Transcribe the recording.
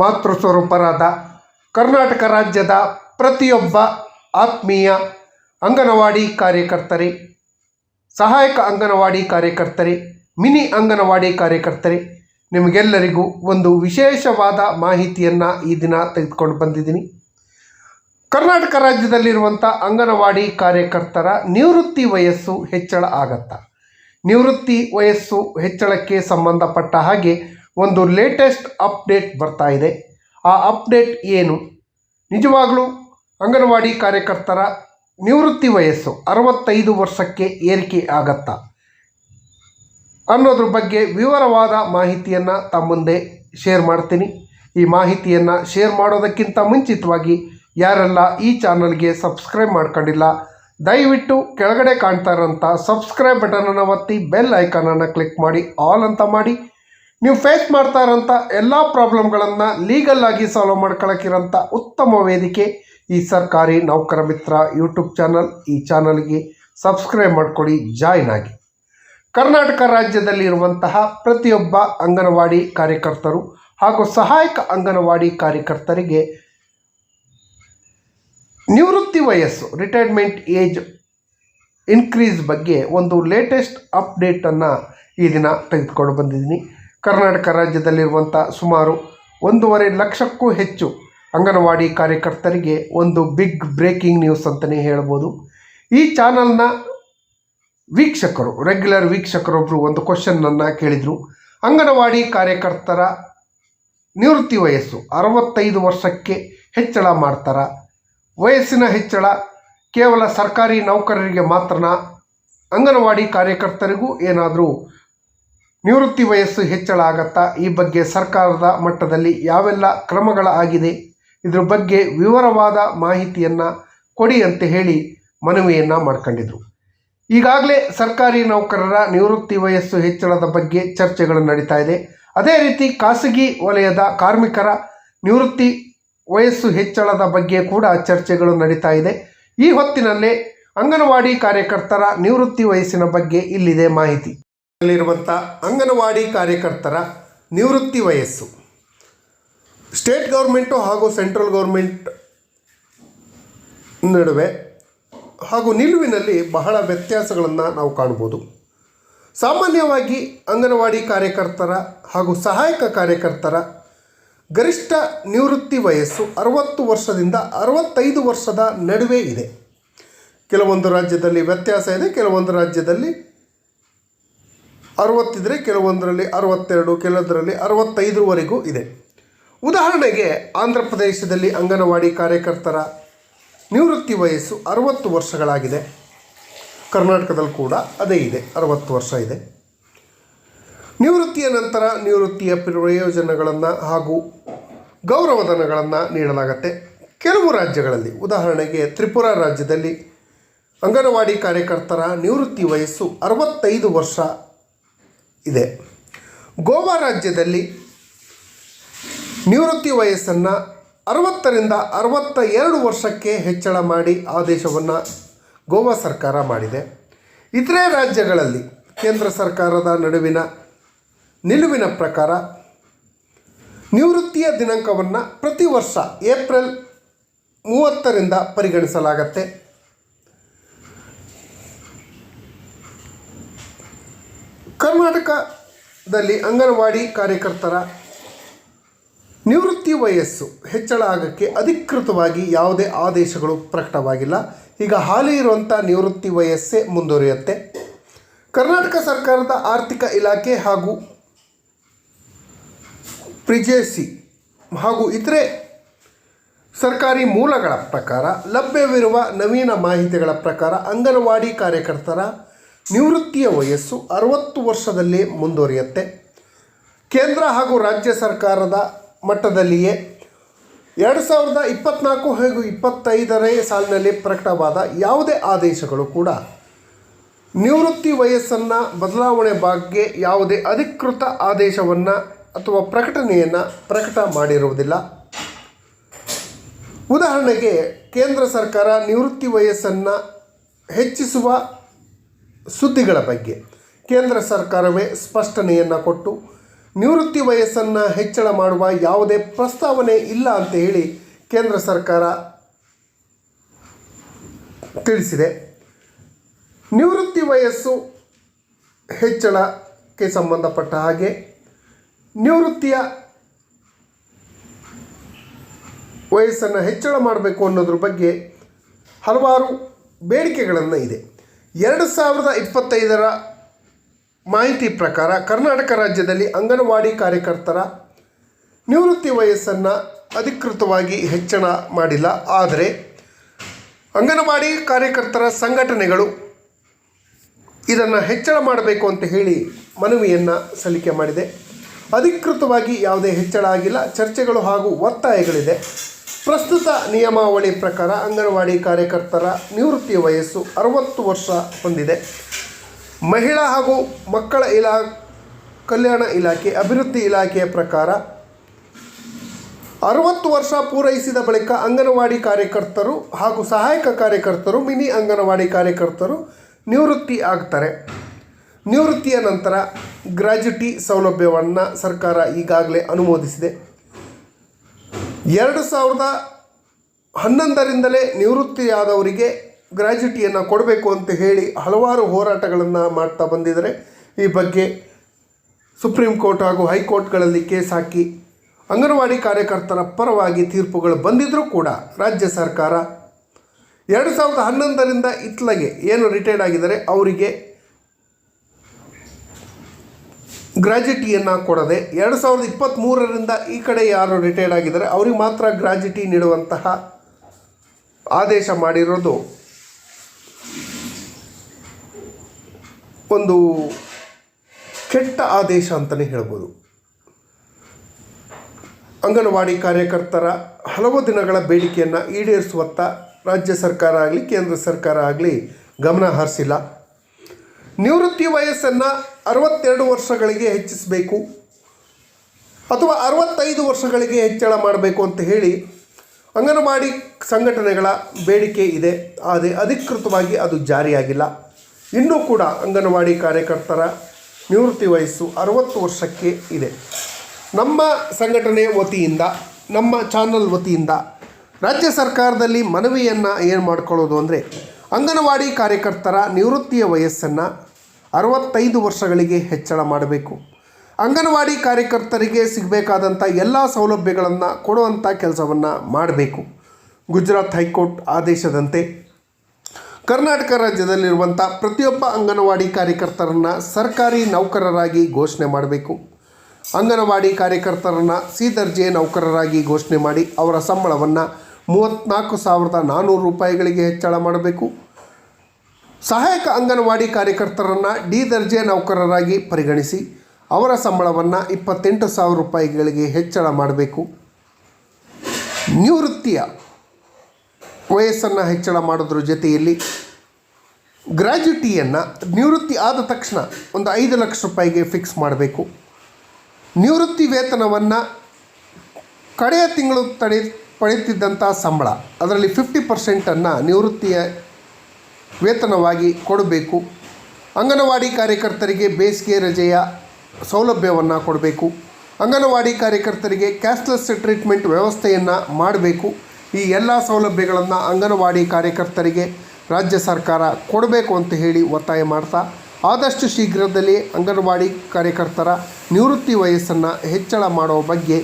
ಮಾತೃ ಸ್ವರೂಪರಾದ ಕರ್ನಾಟಕ ರಾಜ್ಯದ ಪ್ರತಿಯೊಬ್ಬ ಆತ್ಮೀಯ ಅಂಗನವಾಡಿ ಕಾರ್ಯಕರ್ತರೇ, ಸಹಾಯಕ ಅಂಗನವಾಡಿ ಕಾರ್ಯಕರ್ತರೇ, ಮಿನಿ ಅಂಗನವಾಡಿ ಕಾರ್ಯಕರ್ತರೇ, ನಿಮಗೆಲ್ಲರಿಗೂ ಒಂದು ವಿಶೇಷವಾದ ಮಾಹಿತಿಯನ್ನು ಈ ದಿನ ತೆಗೆದುಕೊಂಡು ಬಂದಿದ್ದೀನಿ. ಕರ್ನಾಟಕ ರಾಜ್ಯದಲ್ಲಿರುವಂಥ ಅಂಗನವಾಡಿ ಕಾರ್ಯಕರ್ತರ ನಿವೃತ್ತಿ ವಯಸ್ಸು ಹೆಚ್ಚಳ ಆಗತ್ತ? ನಿವೃತ್ತಿ ವಯಸ್ಸು ಹೆಚ್ಚಳಕ್ಕೆ ಸಂಬಂಧಪಟ್ಟ ಹಾಗೆ ಒಂದು ಲೇಟೆಸ್ಟ್ ಅಪ್ಡೇಟ್ ಬರ್ತಾ ಇದೆ. ಆ ಅಪ್ಡೇಟ್ ಏನು? ನಿಜವಾಗಲೂ ಅಂಗನವಾಡಿ ಕಾರ್ಯಕರ್ತರ ನಿವೃತ್ತಿ ವಯಸ್ಸು ಅರವತ್ತೈದು ವರ್ಷಕ್ಕೆ ಏರಿಕೆ ಆಗತ್ತಾ? ಅನ್ನೋದ್ರ ಬಗ್ಗೆ ವಿವರವಾದ ಮಾಹಿತಿಯನ್ನು ತಮ್ಮ ಮುಂದೆ ಶೇರ್ ಮಾಡ್ತೀನಿ. ಈ ಮಾಹಿತಿಯನ್ನು ಶೇರ್ ಮಾಡೋದಕ್ಕಿಂತ ಮುಂಚಿತವಾಗಿ ಯಾರೆಲ್ಲ ಈ ಚಾನಲ್ಗೆ ಸಬ್ಸ್ಕ್ರೈಬ್ ಮಾಡ್ಕೊಂಡಿಲ್ಲ, ದಯವಿಟ್ಟು ಕೆಳಗಡೆ ಕಾಣ್ತಾ ಇರೋಂಥ ಸಬ್ಸ್ಕ್ರೈಬ್ ಬಟನನ್ನು ಒತ್ತಿ ಬೆಲ್ ಐಕಾನನ್ನು ಕ್ಲಿಕ್ ಮಾಡಿ ಆಲ್ ಅಂತ ಮಾಡಿ. ನೀವು ಫೇಸ್ ಮಾಡ್ತಾ ಇರೋಂಥ ಎಲ್ಲ ಪ್ರಾಬ್ಲಮ್ಗಳನ್ನು ಲೀಗಲ್ ಆಗಿ ಸಾಲ್ವ್ ಮಾಡ್ಕೊಳಕ್ಕಿರೋಂಥ ಉತ್ತಮ ವೇದಿಕೆ ಈ ಸರ್ಕಾರಿ ನೌಕರ ಮಿತ್ರ ಯೂಟ್ಯೂಬ್ ಚಾನಲ್ ಈ ಚಾನಲ್ಗೆ ಸಬ್ಸ್ಕ್ರೈಬ್ ಮಾಡ್ಕೊಳ್ಳಿ ಜಾಯ್ನ್ ಆಗಿ. ಕರ್ನಾಟಕ ರಾಜ್ಯದಲ್ಲಿರುವಂತಹ ಪ್ರತಿಯೊಬ್ಬ ಅಂಗನವಾಡಿ ಕಾರ್ಯಕರ್ತರು ಹಾಗೂ ಸಹಾಯಕ ಅಂಗನವಾಡಿ ಕಾರ್ಯಕರ್ತರಿಗೆ ನಿವೃತ್ತಿ ವಯಸ್ಸು ರಿಟೈರ್ಮೆಂಟ್ ಏಜ್ ಇನ್ಕ್ರೀಸ್ ಬಗ್ಗೆ ಒಂದು ಲೇಟೆಸ್ಟ್ ಅಪ್ಡೇಟನ್ನು ಈ ದಿನ ತೆಗೆದುಕೊಂಡು ಬಂದಿದ್ದೀನಿ. ಕರ್ನಾಟಕ ರಾಜ್ಯದಲ್ಲಿರುವಂಥ ಸುಮಾರು ಒಂದೂವರೆ ಲಕ್ಷಕ್ಕೂ ಹೆಚ್ಚು ಅಂಗನವಾಡಿ ಕಾರ್ಯಕರ್ತರಿಗೆ ಒಂದು ಬಿಗ್ ಬ್ರೇಕಿಂಗ್ ನ್ಯೂಸ್ ಅಂತಲೇ ಹೇಳ್ಬೋದು. ಈ ಚಾನಲ್ನ ವೀಕ್ಷಕರು ರೆಗ್ಯುಲರ್ ವೀಕ್ಷಕರೊಬ್ಬರು ಒಂದು ಕ್ವಶನ್ನನ್ನು ಕೇಳಿದರು. ಅಂಗನವಾಡಿ ಕಾರ್ಯಕರ್ತರ ನಿವೃತ್ತಿ ವಯಸ್ಸು ಅರವತ್ತೈದು ವರ್ಷಕ್ಕೆ ಹೆಚ್ಚಳ ಮಾಡ್ತಾರ? ವಯಸ್ಸಿನ ಹೆಚ್ಚಳ ಕೇವಲ ಸರ್ಕಾರಿ ನೌಕರರಿಗೆ ಮಾತ್ರನ? ಅಂಗನವಾಡಿ ಕಾರ್ಯಕರ್ತರಿಗೂ ಏನಾದರೂ ನಿವೃತ್ತಿ ವಯಸ್ಸು ಹೆಚ್ಚಳ ಆಗತ್ತಾ ಈ ಬಗ್ಗೆ ಸರ್ಕಾರದ ಮಟ್ಟದಲ್ಲಿ ಯಾವೆಲ್ಲ ಕ್ರಮಗಳ ಆಗಿದೆ ಇದ್ರ ಬಗ್ಗೆ ವಿವರವಾದ ಮಾಹಿತಿಯನ್ನು ಕೊಡಿ ಅಂತ ಹೇಳಿ ಮನವಿಯನ್ನು ಮಾಡ್ಕೊಂಡಿದ್ರು. ಈಗಾಗಲೇ ಸರ್ಕಾರಿ ನೌಕರರ ನಿವೃತ್ತಿ ವಯಸ್ಸು ಹೆಚ್ಚಳದ ಬಗ್ಗೆ ಚರ್ಚೆಗಳು ನಡೀತಾ ಇದೆ. ಅದೇ ರೀತಿ ಖಾಸಗಿ ವಲಯದ ಕಾರ್ಮಿಕರ ನಿವೃತ್ತಿ ವಯಸ್ಸು ಹೆಚ್ಚಳದ ಬಗ್ಗೆ ಕೂಡ ಚರ್ಚೆಗಳು ನಡೀತಾ ಇದೆ. ಈ ಹೊತ್ತಿನಲ್ಲೇ ಅಂಗನವಾಡಿ ಕಾರ್ಯಕರ್ತರ ನಿವೃತ್ತಿ ವಯಸ್ಸಿನ ಬಗ್ಗೆ ಇಲ್ಲಿದೆ ಮಾಹಿತಿ. ಅಲ್ಲಿರುವಂಥ ಅಂಗನವಾಡಿ ಕಾರ್ಯಕರ್ತರ ನಿವೃತ್ತಿ ವಯಸ್ಸು. ಸ್ಟೇಟ್ ಗೌರ್ಮೆಂಟು ಹಾಗೂ ಸೆಂಟ್ರಲ್ ಗೌರ್ಮೆಂಟ್ ನಡುವೆ ಹಾಗೂ ನಿಲುವಿನಲ್ಲಿ ಬಹಳ ವ್ಯತ್ಯಾಸಗಳನ್ನು ನಾವು ಕಾಣ್ಬೋದು. ಸಾಮಾನ್ಯವಾಗಿ ಅಂಗನವಾಡಿ ಕಾರ್ಯಕರ್ತರ ಹಾಗೂ ಸಹಾಯಕ ಕಾರ್ಯಕರ್ತರ ಗರಿಷ್ಠ ನಿವೃತ್ತಿ ವಯಸ್ಸು ಅರವತ್ತು ವರ್ಷದಿಂದ ಅರವತ್ತೈದು ವರ್ಷದ ನಡುವೆ ಇದೆ. ಕೆಲವೊಂದು ರಾಜ್ಯದಲ್ಲಿ ವ್ಯತ್ಯಾಸ ಇದೆ, ಕೆಲವೊಂದು ರಾಜ್ಯದಲ್ಲಿ ಅರವತ್ತಿದ್ರೆ ಕೆಲವೊಂದರಲ್ಲಿ ಅರವತ್ತೆರಡು, ಕೆಲವೊಂದರಲ್ಲಿ ಅರವತ್ತೈದರವರೆಗೂ ಇದೆ. ಉದಾಹರಣೆಗೆ ಆಂಧ್ರ ಪ್ರದೇಶದಲ್ಲಿ ಅಂಗನವಾಡಿ ಕಾರ್ಯಕರ್ತರ ನಿವೃತ್ತಿ ವಯಸ್ಸು ಅರವತ್ತು ವರ್ಷಗಳಾಗಿದೆ. ಕರ್ನಾಟಕದಲ್ಲಿ ಕೂಡ ಅದೇ ಇದೆ, ಅರವತ್ತು ವರ್ಷ ಇದೆ. ನಿವೃತ್ತಿಯ ನಂತರ ನಿವೃತ್ತಿಯ ಪ್ರಯೋಜನಗಳನ್ನು ಹಾಗೂ ಗೌರವಧನಗಳನ್ನು ನೀಡಲಾಗತ್ತೆ. ಕೆಲವು ರಾಜ್ಯಗಳಲ್ಲಿ, ಉದಾಹರಣೆಗೆ ತ್ರಿಪುರ ರಾಜ್ಯದಲ್ಲಿ ಅಂಗನವಾಡಿ ಕಾರ್ಯಕರ್ತರ ನಿವೃತ್ತಿ ವಯಸ್ಸು ಅರವತ್ತೈದು ವರ್ಷ ಇದೆ. ಗೋವಾ ರಾಜ್ಯದಲ್ಲಿ ನಿವೃತ್ತಿ ವಯಸ್ಸನ್ನು ಅರವತ್ತರಿಂದ ಅರವತ್ತ ಎರಡು ವರ್ಷಕ್ಕೆ ಹೆಚ್ಚಳ ಮಾಡಿ ಆದೇಶವನ್ನು ಗೋವಾ ಸರ್ಕಾರ ಮಾಡಿದೆ. ಇತರೆ ರಾಜ್ಯಗಳಲ್ಲಿ ಕೇಂದ್ರ ಸರ್ಕಾರದ ನಡುವಿನ ನಿಲುವಿನ ಪ್ರಕಾರ ನಿವೃತ್ತಿಯ ದಿನಾಂಕವನ್ನು ಪ್ರತಿ ವರ್ಷ ಏಪ್ರಿಲ್ ಮೂವತ್ತರಿಂದ ಪರಿಗಣಿಸಲಾಗತ್ತೆ. ಕರ್ನಾಟಕದಲ್ಲಿ ಅಂಗನವಾಡಿ ಕಾರ್ಯಕರ್ತರ ನಿವೃತ್ತಿ ವಯಸ್ಸು ಹೆಚ್ಚಳ ಆಗೋಕ್ಕೆ ಅಧಿಕೃತವಾಗಿ ಯಾವುದೇ ಆದೇಶಗಳು ಪ್ರಕಟವಾಗಿಲ್ಲ. ಈಗ ಹಾಲಿ ಇರುವಂಥ ನಿವೃತ್ತಿ ವಯಸ್ಸೇ ಮುಂದುವರಿಯುತ್ತೆ. ಕರ್ನಾಟಕ ಸರ್ಕಾರದ ಆರ್ಥಿಕ ಇಲಾಖೆ ಹಾಗೂ ಪ್ರಿಜೆಸಿ ಹಾಗೂ ಇತರೆ ಸರ್ಕಾರಿ ಮೂಲಗಳ ಪ್ರಕಾರ ಲಭ್ಯವಿರುವ ನವೀನ ಮಾಹಿತಿಗಳ ಪ್ರಕಾರ ಅಂಗನವಾಡಿ ಕಾರ್ಯಕರ್ತರ ನಿವೃತ್ತಿಯ ವಯಸ್ಸು ಅರವತ್ತು ವರ್ಷದಲ್ಲಿ ಮುಂದುವರಿಯುತ್ತೆ. ಕೇಂದ್ರ ಹಾಗೂ ರಾಜ್ಯ ಸರ್ಕಾರದ ಮಟ್ಟದಲ್ಲಿಯೇ ಎರಡು ಸಾವಿರದ ಇಪ್ಪತ್ತ್ನಾಲ್ಕು ಹಾಗೂ ಇಪ್ಪತ್ತೈದನೇ ಸಾಲಿನಲ್ಲಿ ಪ್ರಕಟವಾದ ಯಾವುದೇ ಆದೇಶಗಳು ಕೂಡ ನಿವೃತ್ತಿ ವಯಸ್ಸನ್ನು ಬದಲಾವಣೆ ಬಗ್ಗೆ ಯಾವುದೇ ಅಧಿಕೃತ ಆದೇಶವನ್ನು ಅಥವಾ ಪ್ರಕಟಣೆಯನ್ನು ಪ್ರಕಟ ಮಾಡಿರುವುದಿಲ್ಲ. ಉದಾಹರಣೆಗೆ ಕೇಂದ್ರ ಸರ್ಕಾರ ನಿವೃತ್ತಿ ವಯಸ್ಸನ್ನು ಹೆಚ್ಚಿಸುವ ಸುದ್ದಿಗಳ ಬಗ್ಗೆ. ಕೇಂದ್ರ ಸರ್ಕಾರವೇ ಸ್ಪಷ್ಟನೆಯನ್ನು ಕೊಟ್ಟು, ನಿವೃತ್ತಿ ವಯಸ್ಸನ್ನು ಹೆಚ್ಚಳ ಮಾಡುವ ಯಾವುದೇ ಪ್ರಸ್ತಾವನೆ ಇಲ್ಲ ಅಂತ ಹೇಳಿ ಕೇಂದ್ರ ಸರ್ಕಾರ ತಿಳಿಸಿದೆ. ನಿವೃತ್ತಿ ವಯಸ್ಸು ಹೆಚ್ಚಳಕ್ಕೆ ಸಂಬಂಧಪಟ್ಟ ಹಾಗೆ, ನಿವೃತ್ತಿಯ ವಯಸ್ಸನ್ನು ಹೆಚ್ಚಳ ಮಾಡಬೇಕು ಅನ್ನೋದ್ರ ಬಗ್ಗೆ ಹಲವಾರು ಬೇಡಿಕೆಗಳನ್ನು ಇದೆ. ಎರಡು ಸಾವಿರದ ಇಪ್ಪತ್ತೈದರ ಮಾಹಿತಿ ಪ್ರಕಾರ ಕರ್ನಾಟಕ ರಾಜ್ಯದಲ್ಲಿ ಅಂಗನವಾಡಿ ಕಾರ್ಯಕರ್ತರ ನಿವೃತ್ತಿ ವಯಸ್ಸನ್ನು ಅಧಿಕೃತವಾಗಿ ಹೆಚ್ಚಳ ಮಾಡಿಲ್ಲ. ಆದರೆ ಅಂಗನವಾಡಿ ಕಾರ್ಯಕರ್ತರ ಸಂಘಟನೆಗಳು ಇದನ್ನು ಹೆಚ್ಚಳ ಮಾಡಬೇಕು ಅಂತ ಹೇಳಿ ಮನವಿಯನ್ನು ಸಲ್ಲಿಕೆ ಮಾಡಿದೆ. ಅಧಿಕೃತವಾಗಿ ಯಾವುದೇ ಹೆಚ್ಚಳ ಆಗಿಲ್ಲ. ಚರ್ಚೆಗಳು ಹಾಗೂ ಒತ್ತಾಯಗಳಿದೆ. ಪ್ರಸ್ತುತ ನಿಯಮಾವಳಿ ಪ್ರಕಾರ ಅಂಗನವಾಡಿ ಕಾರ್ಯಕರ್ತರ ನಿವೃತ್ತಿ ವಯಸ್ಸು ಅರವತ್ತು ವರ್ಷ ಹೊಂದಿದೆ. ಮಹಿಳಾ ಹಾಗೂ ಮಕ್ಕಳ ಇಲಾ, ಕಲ್ಯಾಣ ಇಲಾಖೆ ಅಭಿವೃದ್ಧಿ ಇಲಾಖೆಯ ಪ್ರಕಾರ ಅರವತ್ತು ವರ್ಷ ಪೂರೈಸಿದ ಬಳಿಕ ಅಂಗನವಾಡಿ ಕಾರ್ಯಕರ್ತರು ಹಾಗೂ ಸಹಾಯಕ ಕಾರ್ಯಕರ್ತರು, ಮಿನಿ ಅಂಗನವಾಡಿ ಕಾರ್ಯಕರ್ತರು ನಿವೃತ್ತಿ ಆಗ್ತಾರೆ. ನಿವೃತ್ತಿಯ ನಂತರ ಗ್ರ್ಯಾಜುಟಿ ಸೌಲಭ್ಯವನ್ನು ಸರ್ಕಾರ ಈಗಾಗಲೇ ಅನುಮೋದಿಸಿದೆ. ಎರಡು ಸಾವಿರದ ಹನ್ನೊಂದರಿಂದಲೇ ನಿವೃತ್ತಿಯಾದವರಿಗೆ ಗ್ರ್ಯಾಜುಟಿಯನ್ನು ಕೊಡಬೇಕು ಅಂತ ಹೇಳಿ ಹಲವಾರು ಹೋರಾಟಗಳನ್ನು ಮಾಡ್ತಾ ಬಂದಿದ್ದಾರೆ. ಈ ಬಗ್ಗೆ ಸುಪ್ರೀಂ ಕೋರ್ಟ್ ಹಾಗೂ ಹೈಕೋರ್ಟ್ಗಳಲ್ಲಿ ಕೇಸ್ ಹಾಕಿ ಅಂಗನವಾಡಿ ಕಾರ್ಯಕರ್ತರ ಪರವಾಗಿ ತೀರ್ಪುಗಳು ಬಂದಿದ್ದರೂ ಕೂಡ ರಾಜ್ಯ ಸರ್ಕಾರ ಎರಡು ಸಾವಿರದ ಹನ್ನೊಂದರಿಂದ ಇತ್ಲಗೆ ಏನು ರಿಟೈರ್ಡ್ ಆಗಿದ್ದಾರೆ, ಅವರಿಗೆ ಗ್ರ್ಯಾಜುಟಿಯನ್ನು ಕೊಡದೆ ಎರಡು ಸಾವಿರದ ಇಪ್ಪತ್ತ್ಮೂರರಿಂದ ಈ ಕಡೆ ಯಾರು ರಿಟೈರ್ಡ್ ಆಗಿದ್ದಾರೆ, ಅವ್ರಿಗೆ ಮಾತ್ರ ಗ್ರಾಜ್ಯುಟಿ ನೀಡುವಂತಹ ಆದೇಶ ಮಾಡಿರೋದು ಒಂದು ಕೆಟ್ಟ ಆದೇಶ ಅಂತಲೇ ಹೇಳ್ಬೋದು. ಅಂಗನವಾಡಿ ಕಾರ್ಯಕರ್ತರ ಹಲವು ದಿನಗಳ ಬೇಡಿಕೆಯನ್ನು ಈಡೇರಿಸುವತ್ತ ರಾಜ್ಯ ಸರ್ಕಾರ ಆಗಲಿ, ಕೇಂದ್ರ ಸರ್ಕಾರ ಆಗಲಿ ಗಮನ ಹರಿಸಿಲ್ಲ. ನಿವೃತ್ತಿ ವಯಸ್ಸನ್ನು ಅರವತ್ತೆರಡು ವರ್ಷಗಳಿಗೆ ಹೆಚ್ಚಿಸಬೇಕು ಅಥವಾ ಅರವತ್ತೈದು ವರ್ಷಗಳಿಗೆ ಹೆಚ್ಚಳ ಮಾಡಬೇಕು ಅಂತ ಹೇಳಿ ಅಂಗನವಾಡಿ ಸಂಘಟನೆಗಳ ಬೇಡಿಕೆ ಇದೆ, ಆದರೆ ಅಧಿಕೃತವಾಗಿ ಅದು ಜಾರಿಯಾಗಿಲ್ಲ. ಇನ್ನೂ ಕೂಡ ಅಂಗನವಾಡಿ ಕಾರ್ಯಕರ್ತರ ನಿವೃತ್ತಿ ವಯಸ್ಸು ಅರವತ್ತು ವರ್ಷಕ್ಕೆ ಇದೆ. ನಮ್ಮ ಸಂಘಟನೆ ವತಿಯಿಂದ, ನಮ್ಮ ಚಾನಲ್ ವತಿಯಿಂದ ರಾಜ್ಯ ಸರ್ಕಾರದಲ್ಲಿ ಮನವಿಯನ್ನು ಏನು ಮಾಡ್ಕೊಳ್ಳೋದು ಅಂದರೆ ಅಂಗನವಾಡಿ ಕಾರ್ಯಕರ್ತರ ನಿವೃತ್ತಿಯ ವಯಸ್ಸನ್ನು ಅರವತ್ತೈದು ವರ್ಷಗಳಿಗೆ ಹೆಚ್ಚಳ ಮಾಡಬೇಕು. ಅಂಗನವಾಡಿ ಕಾರ್ಯಕರ್ತರಿಗೆ ಸಿಗಬೇಕಾದಂಥ ಎಲ್ಲ ಸೌಲಭ್ಯಗಳನ್ನು ಕೊಡುವಂಥ ಕೆಲಸವನ್ನು ಮಾಡಬೇಕು. ಗುಜರಾತ್ ಹೈಕೋರ್ಟ್ ಆದೇಶದಂತೆ ಕರ್ನಾಟಕ ರಾಜ್ಯದಲ್ಲಿರುವಂಥ ಪ್ರತಿಯೊಬ್ಬ ಅಂಗನವಾಡಿ ಕಾರ್ಯಕರ್ತರನ್ನು ಸರ್ಕಾರಿ ನೌಕರರಾಗಿ ಘೋಷಣೆ ಮಾಡಬೇಕು. ಅಂಗನವಾಡಿ ಕಾರ್ಯಕರ್ತರನ್ನು ಸಿ ದರ್ಜೆ ನೌಕರರಾಗಿ ಘೋಷಣೆ ಮಾಡಿ ಅವರ ಸಂಬಳವನ್ನು ಮೂವತ್ತ್ನಾಲ್ಕು ಸಾವಿರದ ನಾನ್ನೂರು ರೂಪಾಯಿಗಳಿಗೆ ಹೆಚ್ಚಳ ಮಾಡಬೇಕು. ಸಹಾಯಕ ಅಂಗನವಾಡಿ ಕಾರ್ಯಕರ್ತರನ್ನು ಡಿ ದರ್ಜೆ ನೌಕರರಾಗಿ ಪರಿಗಣಿಸಿ ಅವರ ಸಂಬಳವನ್ನು ಇಪ್ಪತ್ತೆಂಟು ಸಾವಿರ ರೂಪಾಯಿಗಳಿಗೆ ಹೆಚ್ಚಳ ಮಾಡಬೇಕು. ನಿವೃತ್ತಿಯ ವಯಸ್ಸನ್ನು ಹೆಚ್ಚಳ ಮಾಡೋದ್ರ ಜೊತೆಯಲ್ಲಿ ಗ್ರ್ಯಾಜುಟಿಯನ್ನು ನಿವೃತ್ತಿ ಆದ ತಕ್ಷಣ ಒಂದು ಐದು ಲಕ್ಷ ರೂಪಾಯಿಗೆ ಫಿಕ್ಸ್ ಮಾಡಬೇಕು. ನಿವೃತ್ತಿ ವೇತನವನ್ನು ಕಡೆಯ ತಿಂಗಳು ತಡೆ ಪಡೆಯುತ್ತಿದ್ದಂಥ ಸಂಬಳ, ಅದರಲ್ಲಿ ಫಿಫ್ಟಿ ಪರ್ಸೆಂಟನ್ನು ನಿವೃತ್ತಿಯ ವೇತನವಾಗಿ ಕೊಡಬೇಕು. ಅಂಗನವಾಡಿ ಕಾರ್ಯಕರ್ತರಿಗೆ ಬೇಸಿಗೆ ರಜೆಯ ಸೌಲಭ್ಯವನ್ನು ಕೊಡಬೇಕು. ಅಂಗನವಾಡಿ ಕಾರ್ಯಕರ್ತರಿಗೆ ಕ್ಯಾಶ್ಲೆಸ್ ಟ್ರೀಟ್ಮೆಂಟ್ ವ್ಯವಸ್ಥೆಯನ್ನು ಮಾಡಬೇಕು. ಈ ಎಲ್ಲ ಸೌಲಭ್ಯಗಳನ್ನು ಅಂಗನವಾಡಿ ಕಾರ್ಯಕರ್ತರಿಗೆ ರಾಜ್ಯ ಸರ್ಕಾರ ಕೊಡಬೇಕು ಅಂತ ಹೇಳಿ ಒತ್ತಾಯ ಮಾಡ್ತಾ, ಆದಷ್ಟು ಶೀಘ್ರದಲ್ಲಿ ಅಂಗನವಾಡಿ ಕಾರ್ಯಕರ್ತರ ನಿವೃತ್ತಿ ವಯಸ್ಸನ್ನು ಹೆಚ್ಚಳ ಮಾಡುವ ಬಗ್ಗೆ